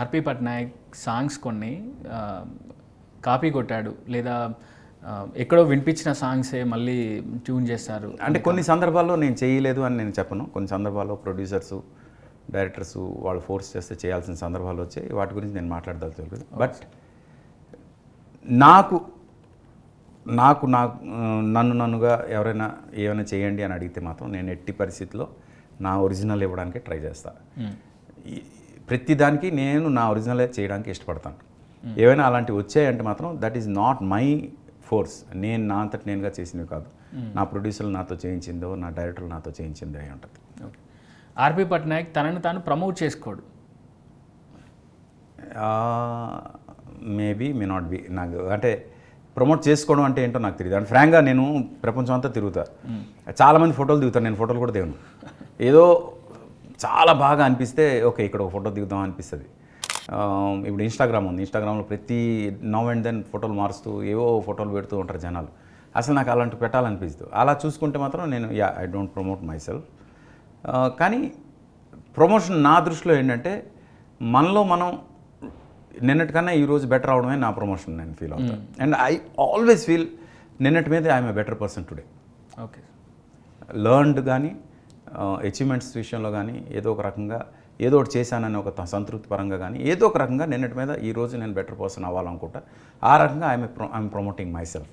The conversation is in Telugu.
ఆర్పి పట్నాయక్ సాంగ్స్ కొన్ని కాపీ కొట్టాడు. లేదా ఎక్కడో వినిపించిన సాంగ్సే మళ్ళీ ట్యూన్ చేస్తారు. అంటే కొన్ని సందర్భాల్లో నేను చేయలేదు అని నేను చెప్పను. కొన్ని సందర్భాల్లో ప్రొడ్యూసర్స్ డైరెక్టర్స్ వాళ్ళు ఫోర్స్ చేస్తే చేయాల్సిన సందర్భాలు వచ్చాయి. వాటి గురించి నేను మాట్లాడదలుచుకోలేదు. బట్ నాకు నాకు నా నన్ను నన్నుగా ఎవరైనా ఏమైనా చేయండి అని అడిగితే మాత్రం నేను ఎట్టి పరిస్థితిలో నా ఒరిజినల్ ఇవ్వడానికి ట్రై చేస్తాను ప్రతి దానికి నేను నా ఒరిజినలే చేయడానికి ఇష్టపడతాను. ఏవైనా అలాంటివి వచ్చాయంటే మాత్రం that is not my force నేను నా అంతటి నేనుగా చేసినవి కాదు. నా ప్రొడ్యూసర్లు నాతో చేయించిందో నా డైరెక్టర్లు నాతో చేయించిందో అయి ఉంటుంది. ఓకే ఆర్పి పట్నాయక్ తనని తాను ప్రమోట్ చేసుకోడు. మేబీ మే నాట్ బి నాకు అంటే ప్రమోట్ చేసుకోవడం అంటే ఏంటో నాకు తెలియదు అంటే ఫ్రాంక్గా నేను ప్రపంచం అంతా తిరుగుతా. చాలామంది ఫోటోలు దిగుతాను నేను ఫోటోలు కూడా దిగను. ఏదో చాలా బాగా అనిపిస్తే ఓకే ఇక్కడ ఒక ఫోటో దిగుదాం అనిపిస్తుంది. ఇప్పుడు ఇన్స్టాగ్రామ్ ఉంది. ఇన్స్టాగ్రామ్లో ప్రతి నవ్ అండ్ దెన్ ఫోటోలు మారుస్తూ ఏవో ఫోటోలు పెడుతూ ఉంటారు జనాలు. అసలు నాకు అలాంటి పెట్టాలనిపిస్తుంది. అలా చూసుకుంటే మాత్రం నేను ya I don't promote myself కానీ ప్రమోషన్ నా దృష్టిలో ఏంటంటే మనలో మనం నిన్నటికన్నా ఈరోజు బెటర్ అవడమే నా ప్రమోషన్ నేను ఫీల్ అవుతాను అండ్ ఐ ఆల్వేస్ ఫీల్ నిన్నటి మీద I'm a better person today okay learned కానీ అచీవ్మెంట్స్ విషయంలో కానీ ఏదో ఒక రకంగా ఏదో ఒకటి చేశానని ఒక సంతృప్తి పరంగా కానీ ఏదో ఒక రకంగా నిన్నటి మీద ఈ రోజు నేను బెటర్ పర్సన్ అవ్వాలనుకుంటా. ఆ రకంగా I'm I'm promoting my self